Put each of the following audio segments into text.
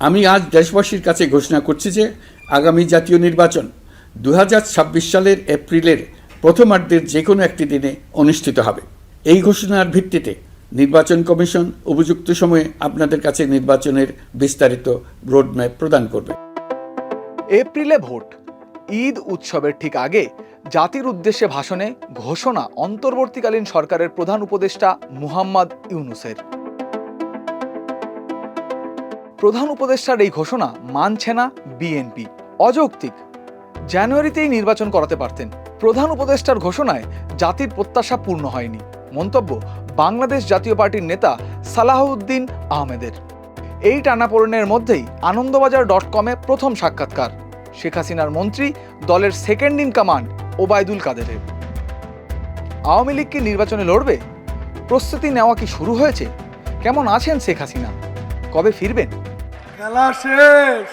আমি আজ দেশবাসীর কাছে ঘোষণা করছি যে আগামী জাতীয় নির্বাচন দু হাজার ছাব্বিশ সালের এপ্রিলের প্রথমার্ধের যে কোনো একটি দিনে অনুষ্ঠিত হবে। এই ঘোষণার ভিত্তিতে নির্বাচন কমিশন উপযুক্ত সময়ে আপনাদের কাছে নির্বাচনের বিস্তারিত রোডম্যাপ প্রদান করবে। এপ্রিলে ভোট। ঈদ উৎসবের ঠিক আগে জাতির উদ্দেশ্যে ভাষণে ঘোষণা অন্তর্বর্তীকালীন সরকারের প্রধান উপদেষ্টা মুহাম্মদ ইউনুসের। প্রধান উপদেষ্টার এই ঘোষণা মানছে না বিএনপি। অযৌক্তিক। জানুয়ারিতেই নির্বাচন করাতে পারতেন। প্রধান উপদেষ্টার ঘোষণায় জাতির প্রত্যাশা পূর্ণ হয়নি। মন্তব্য, বাংলাদেশ জাতীয় পার্টির নেতা সালাহউদ্দিন আহমেদের। এই টানাপোড়েনের মধ্যেই আনন্দবাজার ডট কমে প্রথম সাক্ষাৎকার। শেখ হাসিনার মন্ত্রী, দলের সেকেন্ড ইন কমান্ড ওবায়দুল কাদেরের। আওয়ামী লীগ কি নির্বাচনে লড়বে? প্রস্তুতি নেওয়া কি শুরু হয়েছে? কেমন আছেন শেখ হাসিনা? কবে ফিরবেন? খেলা শেষ।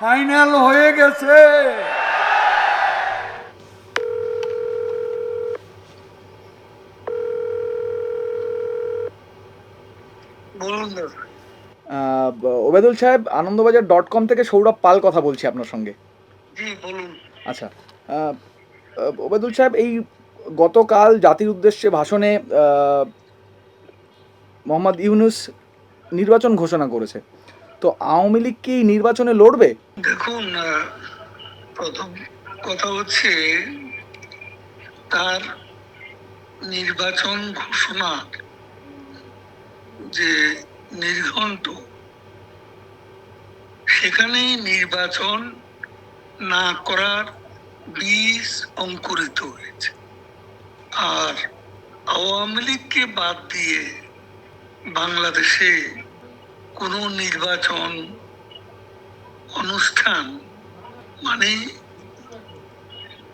ফাইনাল হয়ে গেছে। বলুন ওবেদুল সাহেব আনন্দবাজার ডট কম থেকে সৌরভ পাল কথা বলছি আপনার সঙ্গে। বলুন। আচ্ছা ওবেদুল সাহেব এই গতকাল জাতির উদ্দেশ্যে ভাষণে মোহাম্মদ ইউনুস নির্বাচন ঘোষণা করেছে। তো আওয়ামী লীগ কি নির্বাচনে লড়বে? দেখুন প্রথম কথা হচ্ছে তার নির্বাচন ঘোষণা যে নির্ঘণ্ট সেখানে নির্বাচন না করার বীজ অঙ্কুরিত হয়েছে। আর আওয়ামী লীগকে বাদ দিয়ে বাংলাদেশে কোনো নির্বাচন, অনুষ্ঠান মানে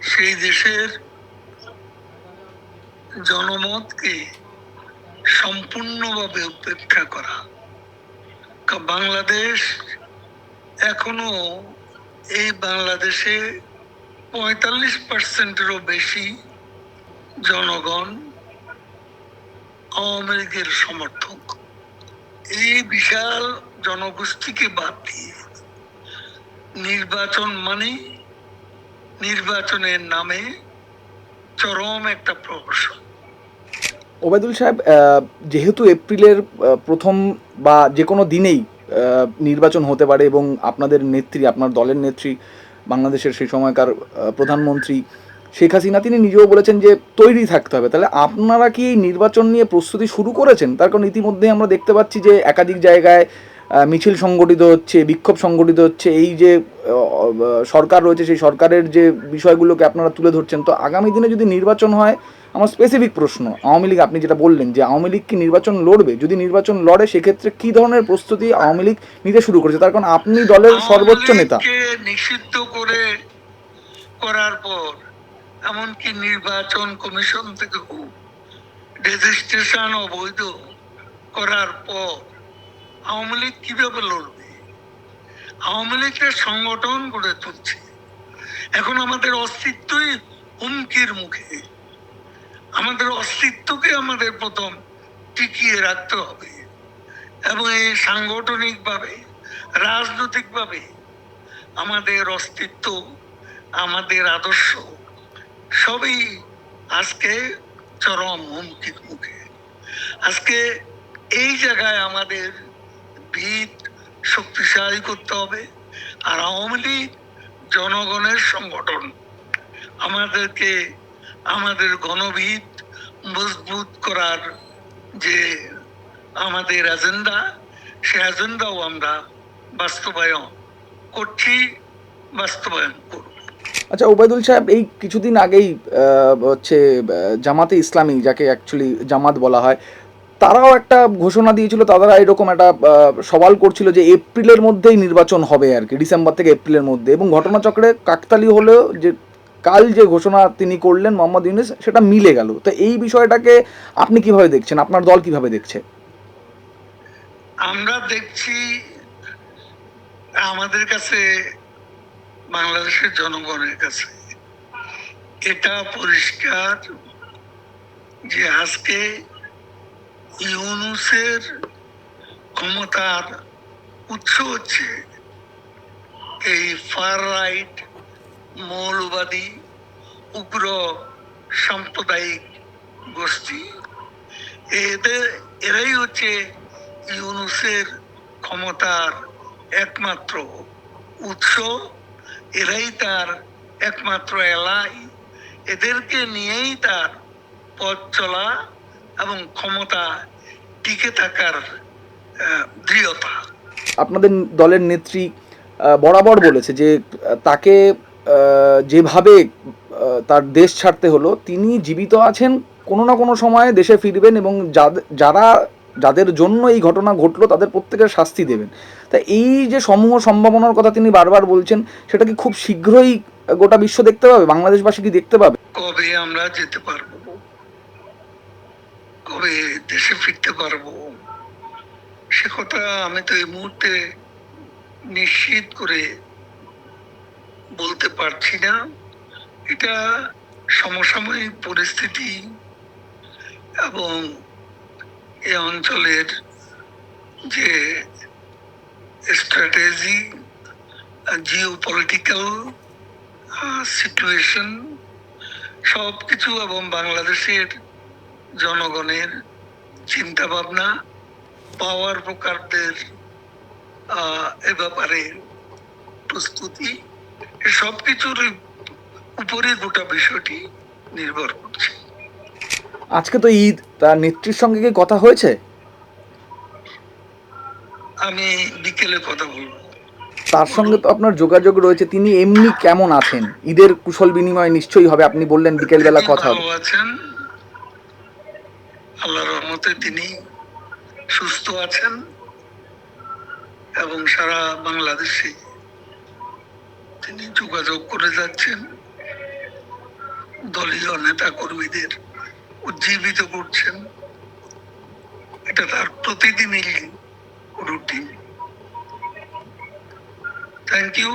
সেই দেশের জনমতকে সম্পূর্ণভাবে উপেক্ষা করা। বাংলাদেশ এখনও এই বাংলাদেশে পঁয়তাল্লিশ পার্সেন্টেরও বেশি জনগণ, আওয়ামী লীগের সমর্থক, এই বিশাল জনগোষ্ঠীকে বাদ দিয়ে নির্বাচন মানে নির্বাচনের নামে চরম একটা প্রহসন। ওবায়দুল সাহেব যেহেতু এপ্রিলের প্রথম বা যে কোনো দিনেই নির্বাচন হতে পারে এবং আপনাদের নেত্রী, আপনার দলের নেত্রী, বাংলাদেশের সেই সময়কার প্রধানমন্ত্রী শেখ হাসিনা তিনি নিজেও বলেছেন যে তৈরি থাকতে হবে। তাহলে আপনারা কি এই নির্বাচন নিয়ে প্রস্তুতি শুরু করেছেন? তার কারণ ইতিমধ্যে আমরা দেখতে পাচ্ছি যে একাধিক জায়গায় মিছিল সংগঠিত হচ্ছে বিক্ষোভ সংগঠিত হচ্ছে। এই যে সরকার রয়েছে সেই সরকারের যে বিষয়গুলোকে আপনারা তুলে ধরছেন। তো আগামী দিনে যদি নির্বাচন হয় আমার স্পেসিফিক প্রশ্ন আওয়ামী লীগ আপনি যেটা বললেন যে আওয়ামী লীগ কি নির্বাচন লড়বে? যদি নির্বাচন লড়ে সেক্ষেত্রে কি ধরনের প্রস্তুতি আওয়ামী লীগ নিতে শুরু করেছে? তার কারণ আপনি দলের সর্বোচ্চ নেতা। নিষিদ্ধ করে করার পর এমনকি নির্বাচন কমিশন থেকে রেজিস্ট্রেশন অবৈধ করার পর আওয়ামী লীগ কীভাবে লড়বে? আওয়ামী লীগের সংগঠন গড়ে তুলছে। এখন আমাদের অস্তিত্বই হুমকির মুখে। আমাদের অস্তিত্বকে আমাদের প্রথম টিকিয়ে রাখতে হবে। এবং এই সাংগঠনিকভাবে, রাজনৈতিকভাবে আমাদের অস্তিত্ব, আমাদের আদর্শ সবই আজকে চরম হুমকির মুখে। আজকে এই জায়গায় আমাদের ভিত শক্তিশালী করতে হবে, আর আওয়ামী লীগ জনগণের সংগঠন আমাদেরকে আমাদের গণভিত, মজবুত করার যে আমাদের এজেন্ডা সে এজেন্ডাও আমরা বাস্তবায়ন করছি, বাস্তবায়ন করব। আচ্ছা ওবায়দুল সাহেব এই কিছুদিন আগেই হচ্ছে জামাতে ইসলামী, যাকে অ্যাকচুয়ালি জামাত বলা হয়, তারাও একটা ঘোষণা দিয়েছিল, তারা এরকম একটা সওয়াল করছিল যে এপ্রিলের মধ্যেই নির্বাচন হবে আর কি, ডিসেম্বর থেকে এপ্রিলের মধ্যে। এবং ঘটনাচক্রে কাকতালি হলেও যে, কাল যে ঘোষণা তিনি করলেন মোহাম্মদ ইউনুস, সেটা মিলে গেল। তো এই বিষয়টাকে আপনি কীভাবে দেখছেন? আপনার দল কীভাবে দেখছে? আমরা দেখছি, আমাদের কাছে বাংলাদেশের জনগণের কাছে। এটা পরিষ্কার যে আজকে ইউনুসের ক্ষমতার উৎস হচ্ছে এই ফার রাইট মৌলবাদী উগ্র সাম্প্রদায়িক গোষ্ঠী। এদের, এরাই হচ্ছে ইউনুসের ক্ষমতার একমাত্র উৎস। এরাই তার একমাত্র এলাই এদেরকে নিয়েই তার পথ চলা এবং ক্ষমতা টিকে থাকার দৃঢ়তা। আপনাদের দলের নেত্রী বরাবর বলেছে যে, তাকে যেভাবে তার দেশ ছাড়তে হলো, তিনি জীবিত আছেন, কোনো না কোনো সময়ে দেশে ফিরবেন এবং যারা, যাদের জন্য এই ঘটনা ঘটলো, তাদের প্রত্যেকের শাস্তি দেবেন। তা এই যে সমূহ সম্ভাবনার কথা তিনি বারবার বলছেন, সেটা কি খুব শীঘ্রই গোটা বিশ্ব দেখতে পাবে? বাংলাদেশবাসী কি দেখতে পাবে? কবে আমরা যেতে পারব? কবে দেশে ফিরতে পারব? সে কথা আমি তো এই মুহূর্তে নিশ্চিত করে বলতে পারছি না। এটা সমসাময়িক পরিস্থিতি এবং এ অঞ্চলের যে স্ট্র্যাটেজি জিও পলিটিক্যাল সিচুয়েশন সব কিছু এবং বাংলাদেশের জনগণের চিন্তা ভাবনা পাওয়ার প্রকারদের আহ, এ ব্যাপারে প্রস্তুতি সব কিছুর উপরে গোটা বিষয়টি নির্ভর করছে। আজকে তো ঈদ তার নেত্রীর সঙ্গে কি কথা হয়েছে? আমি বিকেলে কথা বলব। তার সঙ্গে তো আপনার যোগাযোগ রয়েছে তিনি এমনি কেমন আছেন? ঈদের কুশল বিনিময় নিশ্চয়ই হবে আপনি বললেন বিকেলবেলা কথা। হবে আছেন। আল্লাহর রহমতে তিনি সুস্থ আছেন এবং সারা বাংলাদেশে তিনি যোগাযোগ করে যাচ্ছেন। দলীয় নেতা কর্মীদের উজ্জীবিত করছেন। এটা তার প্রতিদিনই রুটিন থ্যাংক ইউ